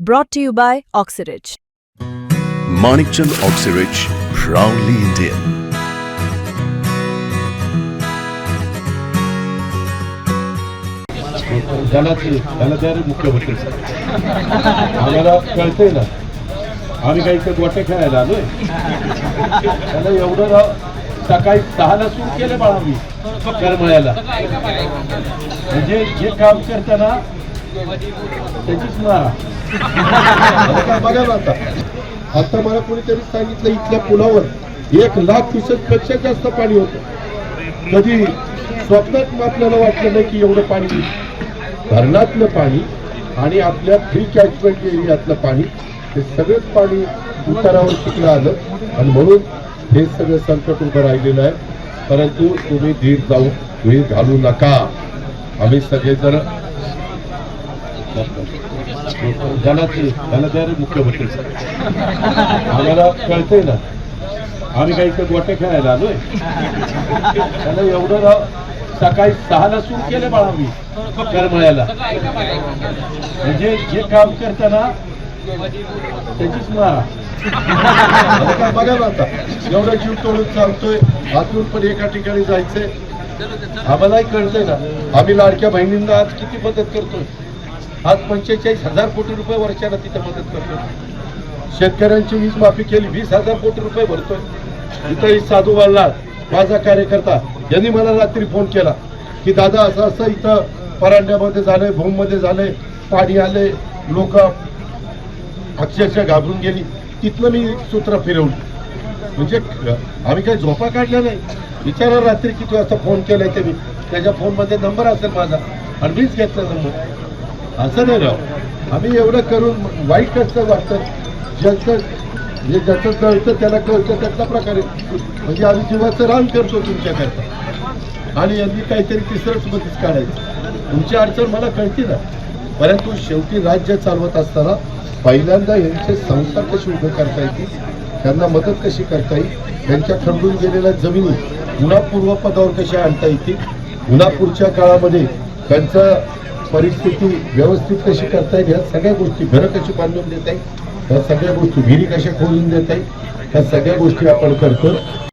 Brought to you by Oxyrich. Manikchand Oxyrich, proudly Indian. त्याला आम्हाला कळतंय ना आम्ही काही इथे गोटे खेळायला आलोय त्याला एवढं राव सकाळी दहाला सुरू केलं बाळा मी करमळ्याला म्हणजे जे काम करताना त्याचीच मारा. आता बघा ना आता. आता मला कोणीतरी सांगितलं इथल्या पुलावर एक लाख क्युसेकपेक्षा जास्त पाणी होतं. कधी स्वप्नात मग आपल्याला वाटलं नाही की एवढं पाणी धरणातलं पाणी आणि आपल्या फ्री कॅचमेंट एरियातलं पाणी हे सगळंच पाणी उतारावर शिकलं आलं? आणि म्हणून हे सगळं संकट उभं राहिलेलं आहे. परंतु तुम्ही धीर जाऊ धीर घालू नका. आम्ही सगळेजण जनाचे त्याला द्या मुख्यमंत्री आम्हाला कळतंय ना. आम्ही काही इथे गोटे खेळायला आलोय. त्याला एवढं राव सकाळी सहाला सुरू केलं बाळा मी करमळ्याला. म्हणजे जे काम करताना त्याचीच मारा. काय बघा ना आता. एवढा जीव तोडून चालतोय. आतून पण एका ठिकाणी जायचंय. आम्हालाही कळतंय ना. आम्ही लाडक्या बहिणींना आज किती मदत करतोय. आज पंचेचाळीस हजार कोटी रुपये वर्षाला तिथं मदत करतो शेतकऱ्यांची वीज माफी केली वीस हजार कोटी रुपये भरतोय. इथं साधू वाढला माझा कार्यकर्ता यांनी मला रात्री फोन केला की दादा असं असं इथं परांड्यामध्ये झालंय भूममध्ये झालंय पाणी आले लोक अक्षरशः घाबरून गेली. तिथलं मी सूत्र फिरवली. म्हणजे आम्ही काही झोपा काढल्या नाही. विचारा रात्री किती वाजता फोन केलाय ते मी त्याच्या फोनमध्ये नंबर असेल माझा. आणि मीच घेतला नंबर. असं नाही राव. आम्ही एवढं करून वाईट कसं वाटतं? ज्याचं जे ज्याचं कळतं त्याला कळतं त्यातल्या प्रकारे म्हणजे आम्ही जीवाचं रान करतो तुमच्याकरता. आणि यांनी काहीतरी तिसरंच मध्येच काढायचं. तुमची अडचण मला कळती ना. परंतु शेवटी राज्य चालवत असताना पहिल्यांदा यांचे संस्था कशी उभे करता येतील त्यांना मदत कशी करता येईल? त्यांच्या खंडून गेलेल्या जमिनी पुन्हा पूर्वपदावर कशा आणता येतील? पुन्हा पुढच्या काळामध्ये त्यांचं परिस्थिती व्यवस्थित कशी करता येईल ह्या सगळ्या गोष्टी घरं कशी बांधून देता येईल ह्या सगळ्या गोष्टी विहिरी कशा खोलून देता येईल ह्या सगळ्या गोष्टी आपण करतो